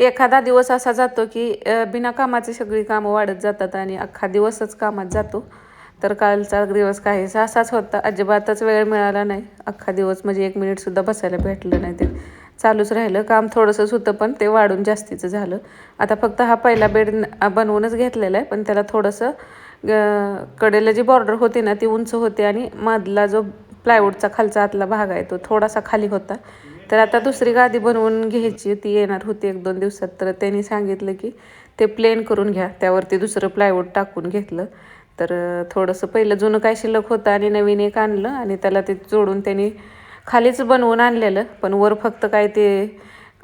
एखादा दिवस असा जातो की बिना कामाचे सगळी कामं वाढत जातात आणि अख्खा दिवसच कामात जातो. तर कालचा दिवस काहीसा असाच होता. अजिबातच वेळ मिळाला नाही. अख्खा दिवस म्हणजे एक मिनिटसुद्धा बसायला भेटलं नाही. ते चालूच राहिलं. काम थोडंसंच होतं पण ते वाढून जास्तीचं झालं. आता फक्त हा पहिला बेड बनवूनच घेतलेला आहे. पण त्याला थोडंसं कडेला जी बॉर्डर होती ना ती उंच होती आणि मधला जो प्लायवूडचा खालचा आतला भाग आहे तो थोडासा खाली होता. तर आता दुसरी गादी बनवून घ्यायची. ती येणार होती एक दोन दिवसात. तर त्यांनी सांगितलं की ते प्लेन करून घ्या. त्यावरती दुसरं प्लायवूड टाकून घेतलं. तर थोडंसं पहिलं जुनं काय शिल्लक होतं आणि नवीन एक आणलं आणि त्याला ते जोडून त्यांनी खालीच बनवून आणलेलं. पण वर फक्त काय ते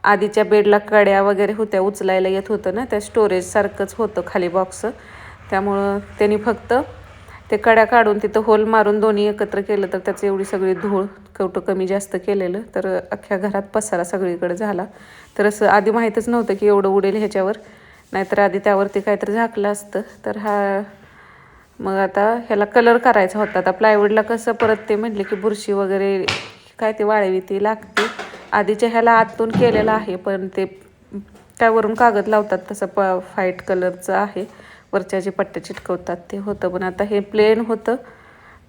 आधीच्या बेडला कड्या वगैरे होत्या उचलायला येत होतं ना त्या स्टोरेजसारखंच होतं खाली बॉक्स त्यामुळं त्यांनी फक्त ते कड्या काढून तिथं होल मारून दोन्ही एकत्र केलं तर त्याचं एवढी सगळी धूळ कवटं कमी जास्त केलेलं. तर अख्ख्या घरात पसारा सगळीकडे झाला. तर असं आधी माहीतच नव्हतं की एवढं उडेल ह्याच्यावर. नाहीतर आधी त्यावरती काहीतरी झाकलं असतं. तर हा मग आता ह्याला कलर करायचा होता. आता प्लायवूडला कसं परत ते म्हटले की बुरशी वगैरे काय ते वाळवी ती लागते. आधीच्या ह्याला आतून केलेलं आहे पण ते त्यावरून कागद लावतात तसं प फाईट कलरचं आहे. वरच्या जे पट्ट्या चिटकवतात ते होतं. पण आता हे प्लेन होतं.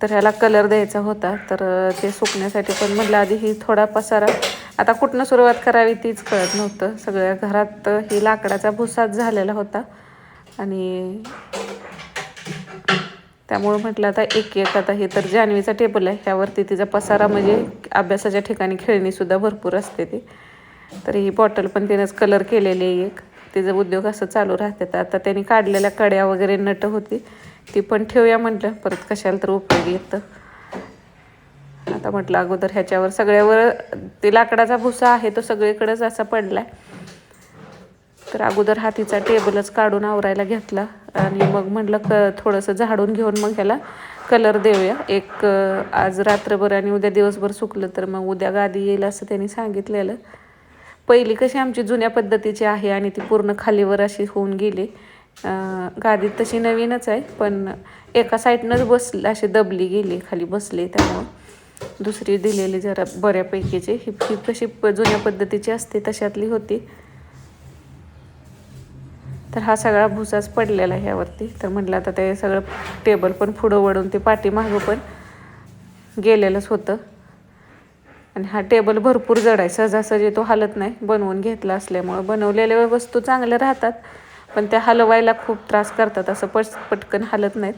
तर ह्याला कलर द्यायचा होता. तर ते सुकण्यासाठी पण म्हटलं आधी ही थोडा पसारा. आता कुठनं सुरुवात करावी तीच कळत नव्हतं. सगळ्या घरात ही लाकडाचा भुसाच झालेला होता. आणि त्यामुळं म्हटलं आता एक एक आता हे तर जान्हवीचा टेबल आहे. ह्यावरती तिचा पसारा म्हणजे अभ्यासाच्या ठिकाणी खेळणीसुद्धा भरपूर असते ती. तर ही बॉटल पण तिनंच कलर केलेली आहे एक. तिचं उद्योग असं चालू राहते. तर आता त्यांनी काढलेल्या कड्या वगैरे नट होती ती पण ठेवूया म्हटलं. परत कशाला तर उपयोग येतं. आता म्हटलं अगोदर ह्याच्यावर सगळ्यावर ते लाकडाचा भुसा आहे तो सगळीकडेच असा पडलाय. तर अगोदर हातीचा टेबलच काढून आवरायला घेतला. आणि मग म्हटलं क थोडंसं झाडून घेऊन मग ह्याला कलर देऊया. एक आज रात्रभर आणि उद्या दिवसभर सुकलं तर मग उद्या गादी येईल असं त्यांनी सांगितलेलं. पहिली कशी आमची जुन्या पद्धतीची आहे आणि ती पूर्ण खालीवर अशी होऊन गेली. गादी तशी नवीनच आहे पण एका साईडनंच बस अशी दबली गेली खाली बसली त्यामुळं. दुसरी दिलेली जरा बऱ्यापैकीची. ही ही कशी प- जुन्या पद्धतीची असते तशातली होती. तर हा सगळा भुसाच पडलेला आहे ह्यावरती तर म्हटलं आता ते सगळं टेबल पण पुढं वळून ते पाठीमागं पण गेलेलंच होतं. आणि हा टेबल भरपूर जड आहे सहजासहजी तो हलत नाही बनवून घेतला असल्यामुळं. बनवलेल्या वस्तू चांगल्या राहतात पण त्या हलवायला खूप त्रास करतात असं पट पटकन हलत नाहीत.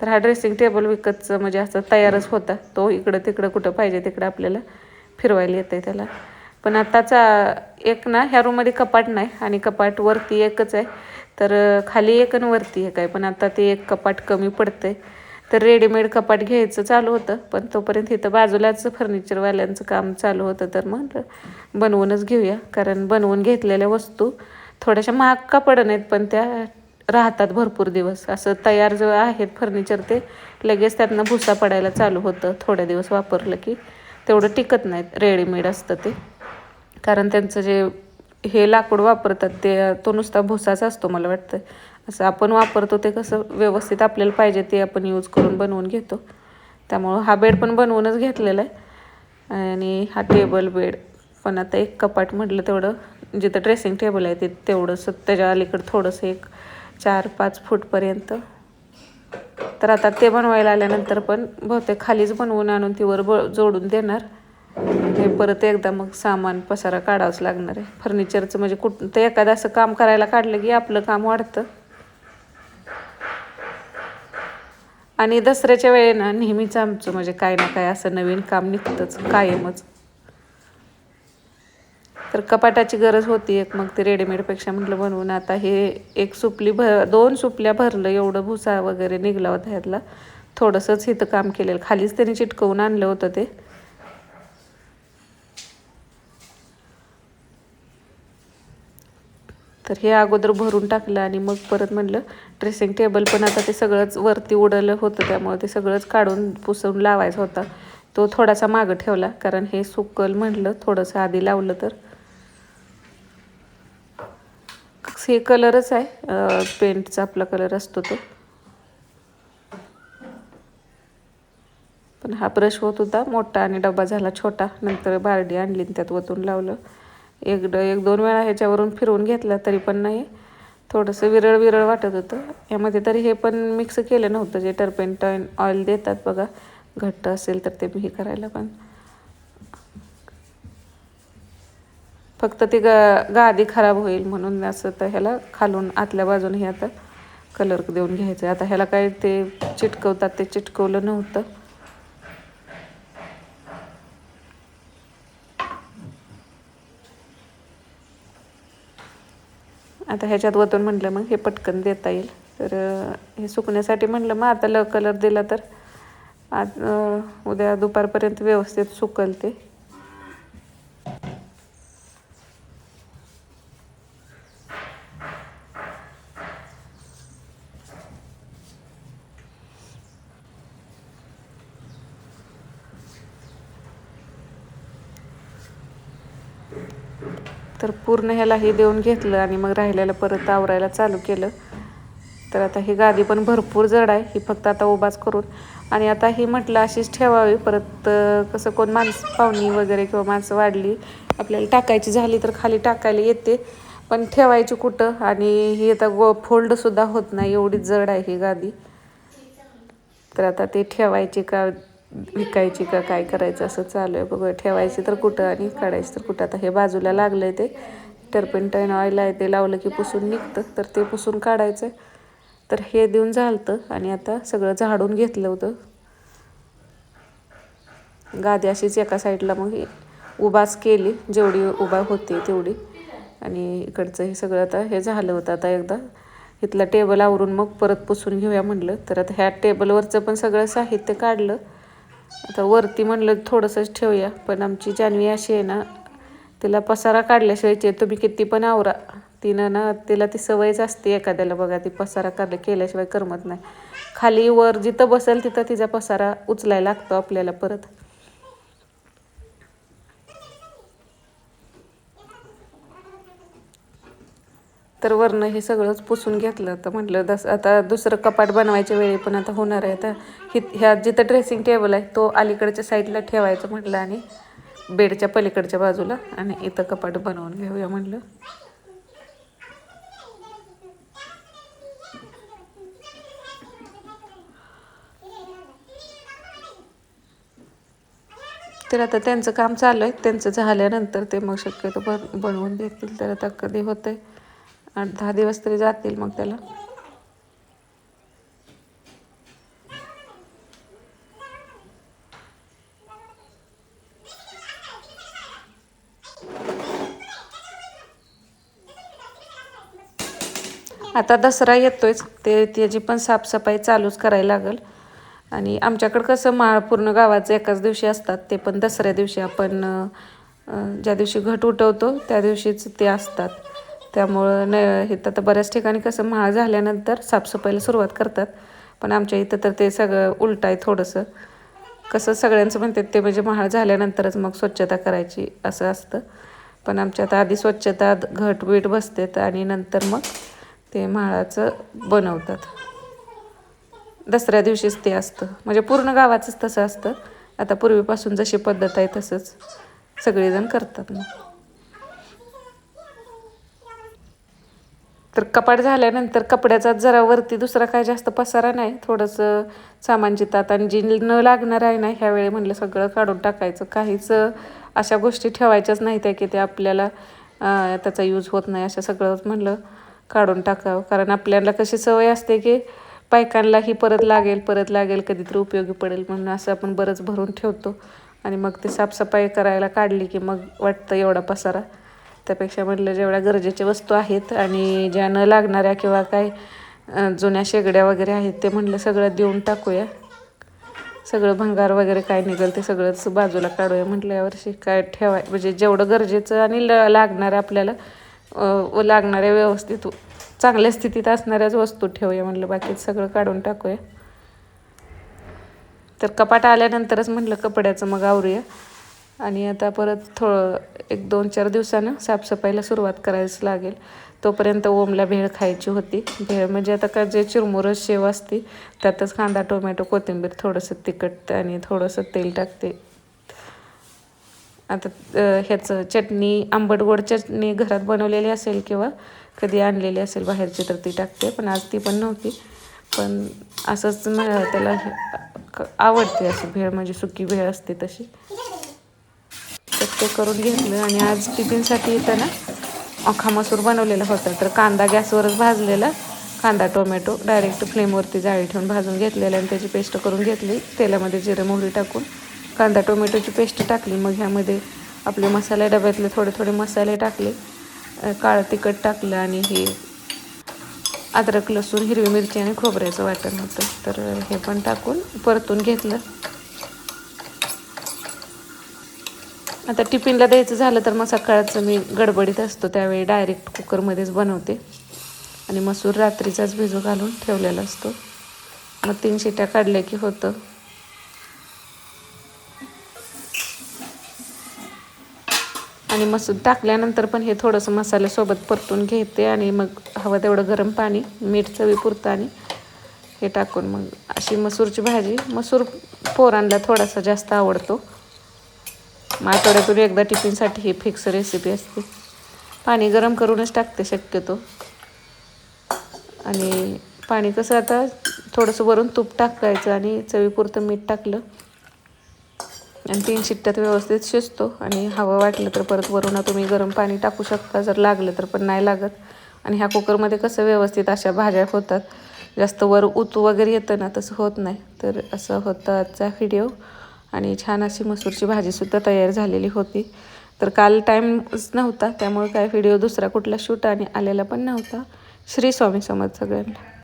तर हा ड्रेसिंग टेबल विकतचं म्हणजे असं तयारच होता. तो इकडं तिकडं कुठं पाहिजे तिकडं आपल्याला फिरवायला येतं आहे त्याला. पण आत्ताचा एक ना ह्या रूममध्ये कपाट नाही आणि कपाट वरती एकच आहे. तर खाली एक आणि वरती एक आहे पण आता ते एक कपाट कमी पडतंय. तर रेडीमेड कपाट घ्यायचं चालू होतं. पण तोपर्यंत इथं बाजूलाच फर्निचरवाल्यांचं काम चालू होतं तर मग बनवूनच घेऊया. कारण बनवून घेतलेल्या वस्तू थोड्याशा महाग का पडत नाहीत पण त्या राहतात भरपूर दिवस. असं तयार जो आहेत फर्निचर ते लगेच त्यांना भुसा पडायला चालू होतं. थोड्या दिवस वापरलं की तेवढं टिकत नाहीत. रेडीमेड असतं ते. कारण त्यांचं जे हे लाकूड वापरतात ते तो नुसता भुसाच असतो मला वाटतं. असं आपण वापरतो ते कसं व्यवस्थित आपल्याला पाहिजे ते आपण यूज करून बनवून घेतो. त्यामुळं हा बेड पण बनवूनच घेतलेला आहे. आणि हा टेबल बेड पण आता एक कपाट म्हटलं तेवढं जिथं ड्रेसिंग टेबल आहे ते तेवढंसं त्याच्या अलीकडं थोडंसं एक चार पाच फूटपर्यंत तर आता ते बनवायला आल्यानंतर पण बहुतेक खालीच बनवून आणून ती वर ब जोडून देणार. हे परत एकदा मग सामान पसारा काढावंच लागणार आहे. फर्निचरचं म्हणजे कुठ ते एखादं असं काम करायला काढलं की आपलं काम वाढतं. आणि दसऱ्याच्या वेळेला नेहमीच आमचं म्हणजे काय ना काय असं नवीन काम निघतंच कायमच. तर कपाटाची गरज होती एक मग ते रेडीमेडपेक्षा म्हटलं बनवून आता हे एक सुपली भर दोन सुपल्या भरलं एवढं भुसा वगैरे निघला होता ह्यातला. थोडंसंच इथं काम केलेलं. खालीच त्यांनी चिटकवून आणलं होतं ते. तर हे अगोदर भरून टाकलं आणि मग परत म्हटलं ड्रेसिंग टेबल पण आता ते सगळंच वरती उडलं होतं त्यामुळे ते सगळंच काढून पुसवून लावायचा होता. तो थोडासा मागं ठेवला कारण हे सुकल म्हटलं थोडंसं आधी लावलं तर. हे कलरच आहे पेंटचा आपला कलर असतो तो. पण हा ब्रश होत होता मोठा आणि डबा झाला छोटा नंतर बारडी आणली आणि त्यात वतून लावलं. एक ड एक दोन वेळा ह्याच्यावरून फिरवून घेतला तरी पण नाही. थोडंसं विरळ विरळ वाटत होतं. यामध्ये तरी हे पण मिक्स केलं नव्हतं जे टर्पेंटाईन ऑइल देतात बघा. घट्ट असेल तर ते मी करायला पण. फक्त ती गा गादी खराब होईल म्हणून असं तर ह्याला खालून आतल्या बाजूने हे आता कलर देऊन घ्यायचं. आता ह्याला काय ते चिटकवतात ते चिटकवलं नव्हतं. आता ह्याच्यात वतून म्हटलं मग हे पटकन देता येईल. तर हे सुकण्यासाठी म्हटलं मग आता ल कलर दिला तर. आज उद्या दुपारपर्यंत व्यवस्थित सुकल ते तर पूर्ण ह्याला हे देऊन घेतलं आणि मग राहिलेलं परत आवरायला चालू केलं. तर आता ही गादी पण भरपूर जड आहे. ही फक्त आता उभाच करून. आणि आता ही म्हटलं अशीच ठेवावी. परत कसं कोण माणसं पाहुणी वगैरे किंवा माणसं वाढली आपल्याला टाकायची झाली तर खाली टाकायला येते. पण ठेवायची कुठं? आणि ही आता गो फोल्डसुद्धा होत नाही. एवढी जड आहे ही गादी. तर आता ते ठेवायची का विकायची का काय करायचं असं चालू आहे. बघूया ठेवायची तर कुठं आणि काढायची तर कुठं. आता हे बाजूला लागलं आहे ते. टर्पेंटाईन ऑइल आहे ते लावलं की पुसून निघतं. तर ते पुसून काढायचं तर हे देऊन झालतं आणि आता सगळं झाडून घेतलं होतं. गादी अशीच एका साईडला मग उभाच केली. जेवढी उभा होती तेवढी. आणि इकडचं हे सगळं आता हे झालं होतं. आता एकदा इथलं टेबल आवरून मग परत पुसून घेऊया म्हणलं. तर आता ह्या टेबलवरचं पण सगळं साहित्य काढलं. आता वरती म्हणलं थोडंसंच ठेवूया पण आमची जान्हवी अशी आहे ना तिला पसारा काढल्याशिवायची तुम्ही किती पण आवरा. तिनं ना तिला ती सवयच असते एखाद्याला बघा ती पसारा काढल्या केल्याशिवाय करमत नाही. खाली वर जिथं बसेल तिथं तिचा पसारा उचलायला लागतो आपल्याला परत. तर वरनं हे सगळंच पुसून घेतलं. तर म्हटलं दस आता दुसरं कपाट बनवायच्या वेळी पण आता होणार आहे. आता हि ह्या जिथं ड्रेसिंग टेबल आहे तो अलीकडच्या साईडला ठेवायचं म्हटलं आणि बेडच्या पलीकडच्या बाजूला आणि इथं कपाट बनवून घेऊया म्हटलं. तर आता त्यांचं काम चालू आहे. त्यांचं झाल्यानंतर ते मग शक्यतो बन बनवून देतील. तर आता कधी होतं आहे आठ दहा दिवस तरी जातील मग त्याला. आता दसरा येतोयच. ते त्याची पण साफसफाई चालूच करायला लागेल. आणि आमच्याकडं कसं माळ पूर्ण गावाचं एकाच दिवशी असतात. ते पण दसऱ्या दिवशी आपण ज्या दिवशी घट उठवतो त्या दिवशीच ते असतात. त्यामुळं न हे तर बऱ्याच ठिकाणी कसं माळ झाल्यानंतर साफसफाईला सुरुवात करतात. पण आमच्या इथं तर ते सगळं उलट आहे थोडंसं. कसं सगळ्यांचं म्हणतात ते म्हणजे महाळ झाल्यानंतरच मग स्वच्छता करायची असं असतं. पण आमच्यात आधी स्वच्छता घट बीट बसतात आणि नंतर मग ते म्हाळाचं बनवतात. दसऱ्या दिवशीच ते असतं. म्हणजे पूर्ण गावाचंच तसं असतं. आता पूर्वीपासून जशी पद्धत आहे तसंच सगळेजण करतात मग. तर कपाट झाल्यानंतर कपड्याचा जरा वरती दुसरा काय जास्त पसारा नाही थोडंसं सामान जितात. आणि जी न लागणार आहे ना ह्यावेळी म्हणलं सगळं काढून टाकायचं. काहीच अशा गोष्टी ठेवायच्याच नाहीत त्या की ते आपल्याला त्याचा यूज होत नाही. असं सगळंच म्हणलं काढून टाकावं. कारण आपल्याला कशी सवय असते की पायकांलाही परत लागेल परत लागेल कधीतरी उपयोगी पडेल म्हणून असं आपण बरंच भरून ठेवतो. आणि मग ते साफसफाई करायला काढली की मग वाटतं एवढा पसारा. त्यापेक्षा म्हटलं जेवढ्या गरजेच्या वस्तू आहेत आणि ज्या न लागणाऱ्या किंवा काय जुन्या शेगड्या वगैरे आहेत ते म्हटलं सगळं देऊन टाकूया. सगळं भंगार वगैरे काय निघेल ते सगळंच बाजूला काढूया म्हटलं यावर्षी काय ठेवाय म्हणजे जेवढं गरजेचं आणि ल लागणारं आपल्याला लागणाऱ्या व्यवस्थित चांगल्या स्थितीत असणाऱ्याच वस्तू ठेवूया म्हटलं बाकी सगळं काढून टाकूया. तर कपाट आल्यानंतरच म्हटलं कपड्याचं मग आवरूया. आणि आता परत थोडं एक दोन चार दिवसानं साफसफाईला सुरुवात करायच लागेल. तोपर्यंत ओमला भेळ खायची होती. भेळ म्हणजे आता का जे चिरमुरं शेव असते त्यातच कांदा टोमॅटो कोथिंबीर थोडंसं तिखट आणि थोडंसं तेल टाकते. आता ह्याचं चटणी आंबट गोड चटणी घरात बनवलेली असेल किंवा कधी आणलेली असेल बाहेरची तर ती टाकते पण आज ती पण नव्हती. पण असंच त्याला हे- आवडते अशी भेळ म्हणजे सुकी भेळ असते तशी. तर ते करून घेतलं आणि आज टिफिनसाठी येताना अख्खा मसूर बनवलेला होता. तर कांदा गॅसवरच भाजलेला. कांदा टोमॅटो डायरेक्ट फ्लेमवरती जाळी ठेवून भाजून घेतलेला आणि त्याची पेस्ट करून घेतली. तेलामध्ये जिरं मोहरी टाकून कांदा टोमॅटोची पेस्ट टाकली. मग ह्यामध्ये आपले मसाले डब्यातले थोडे थोडे मसाले टाकले. काळं तिखट टाकलं आणि हे अद्रक लसूण हिरवी मिरची आणि खोबऱ्याचं वाटण होतं. तर हे पण टाकून परतून घेतलं. आता टिफिनला द्यायचं झालं तर मग सकाळचं मी गडबडीत असतो. त्यावेळी डायरेक्ट कुकरमध्येच बनवते. आणि मसूर रात्रीचाच भिजू घालून ठेवलेला असतो. मग तीन शिट्या काढल्या की होतं. आणि मसूर टाकल्यानंतर पण हे थोडंसं मसाल्यासोबत परतून घेते आणि मग हवं तेवढं गरम पाणी मीठ चवीपुरतं आणि हे टाकून मग अशी मसूरची भाजी मसूर पोरांना थोडासा जास्त आवडतो. मग आठवड्यातून एकदा टिफिनसाठी ही फिक्स रेसिपी असते. पाणी गरम करूनच टाकते शक्यतो. आणि पाणी कसं आता थोडंसं वरून तूप टाकायचं आणि चवीपुरतं मीठ टाकलं. आणि तीन शिट्ट्यात व्यवस्थित शिजतो आणि हवं वाटलं तर परत वरून तुम्ही गरम पाणी टाकू शकता. जर लागलं तर पण नाही लागत. आणि ह्या कुकरमध्ये कसं व्यवस्थित अशा भाज्या होतात. जास्त वर उतू वगैरे येतं ना तसं होत नाही. तर असं होतं आजचा व्हिडिओ आणि छान अशी मसूरची भाजीसुद्धा तयार झालेली होती. तर काल टाईमच नव्हता त्यामुळे काय व्हिडिओ दुसरा कुठला शूट आणि आलेला पण नव्हता. श्री स्वामी समर्थ सगळ्यांना